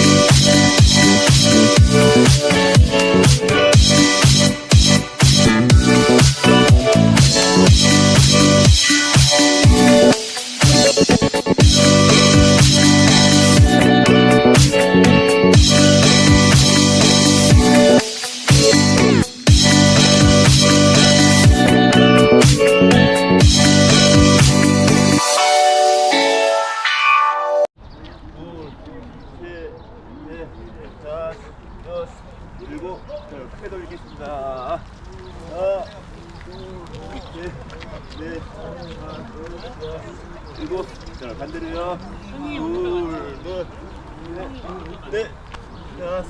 Thank you. 일곱, 자, 반대로요. 둘, 넷, 넷, 넷, 다섯,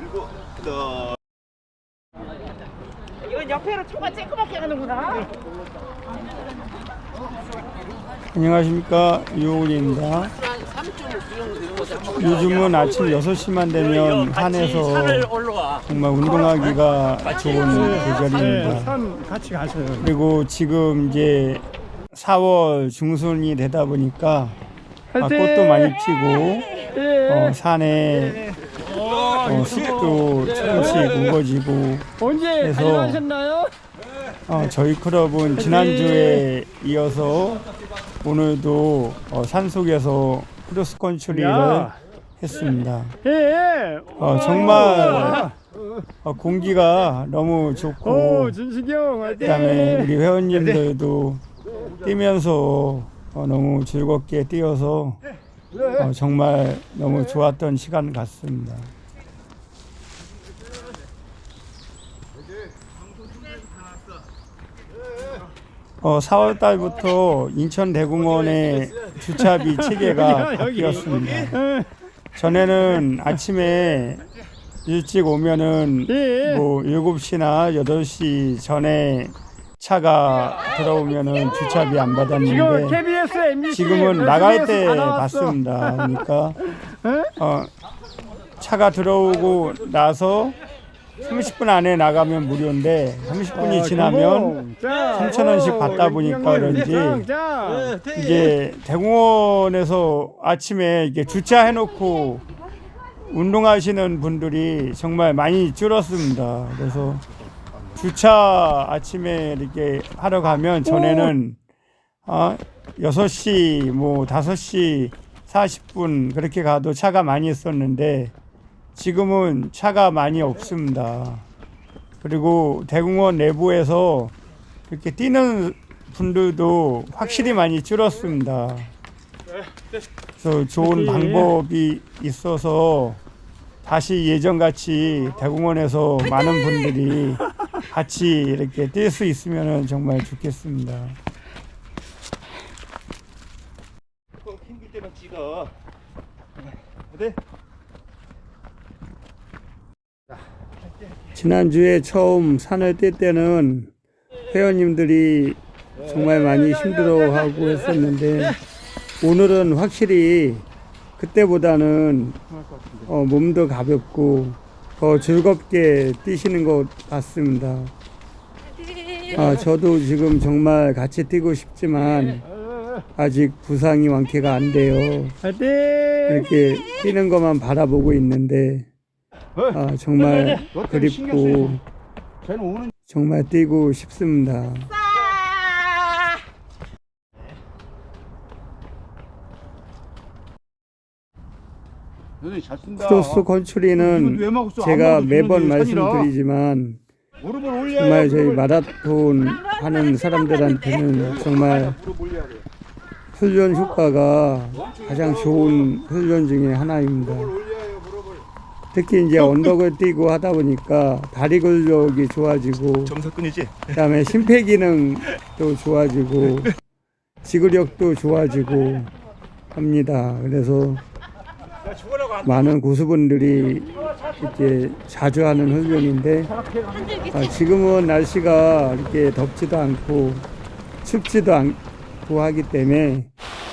일곱, 더. 이건 옆에로 초가 쬐끄맣게 가는구나. 안녕하십니까 유호군입니다. 요즘은 아침 6시만 되면 산에서 정말 운동하기가 좋은 계절입니다. 산 같이 가세요. 그리고 지금 이제 4월 중순이 되다 보니까 아, 꽃도 많이 피고 어, 산에 어, 숲도 조금씩 우거지고 언제 그래서-? 어, 저희 클럽은 지난주에 이어서 오늘도 어, 산속에서 크로스컨트리를 야. 했습니다. 예. 어, 정말 어, 공기가 너무 오, 좋고 화이팅! 그다음에 우리 회원님들도 뛰면서 어, 너무 즐겁게 뛰어서 어, 정말 너무 좋았던 시간 같습니다. 어, 4월 달부터 인천 대공원의 주차비 체계가 바뀌었습니다. 전에는 아침에 일찍 오면은 예. 뭐 7시나 8시 전에 차가 들어오면은 주차비 안 받았는데 지금은 나갈 때. 받습니다. 그러니까 어, 차가 들어오고 나서 30분 안에 나가면 무료인데 30분이 아, 지나면 금붕. 자, 3,000원씩 오, 받다 보니까 그런지 이제 대공원에서 아침에 이게 주차해 놓고 운동하시는 분들이 정말 많이 줄었습니다. 그래서 주차 아침에 이렇게 하러 가면 전에는 아 6시 뭐 5시 40분 그렇게 가도 차가 많이 있었는데 지금은 차가 많이 없습니다. 그리고 대공원 내부에서 이렇게 뛰는 분들도 확실히 많이 줄었습니다. 그래서 좋은 방법이 있어서 다시 예전같이 대공원에서 많은 분들이 같이 이렇게 뛸 수 있으면 정말 좋겠습니다. 꼭 힘들 때만 찍어. 네. 지난주에 처음 산을 뛸 때는 회원님들이 정말 많이 힘들어하고 했었는데 오늘은 확실히 그때보다는 어, 몸도 가볍고 더 즐겁게 뛰시는 것 같습니다. 아, 저도 지금 정말 같이 뛰고 싶지만 아직 부상이 완쾌가 안 돼요. 이렇게 뛰는 것만 바라보고 있는데 아, 정말 그립고 정말 뛰고 싶습니다. 크로스 컨트리는 제가 매번 말씀드리지만 정말 저희 마라톤 하는 사람들한테는 정말 훈련 효과가 가장 좋은 훈련 중에 하나입니다. 특히 이제 언덕을 뛰고 하다 보니까 다리 근력이 좋아지고 정석근이지? 그다음에 심폐 기능도 좋아지고 지구력도 좋아지고 합니다. 그래서 많은 고수분들이 이렇게 자주 하는 훈련인데 아, 지금은 날씨가 이렇게 덥지도 않고 춥지도 않고 하기 때문에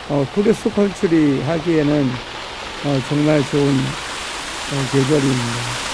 어, 크루스 컨트리 하기에는 어, 정말 좋은 어, 계절입니다.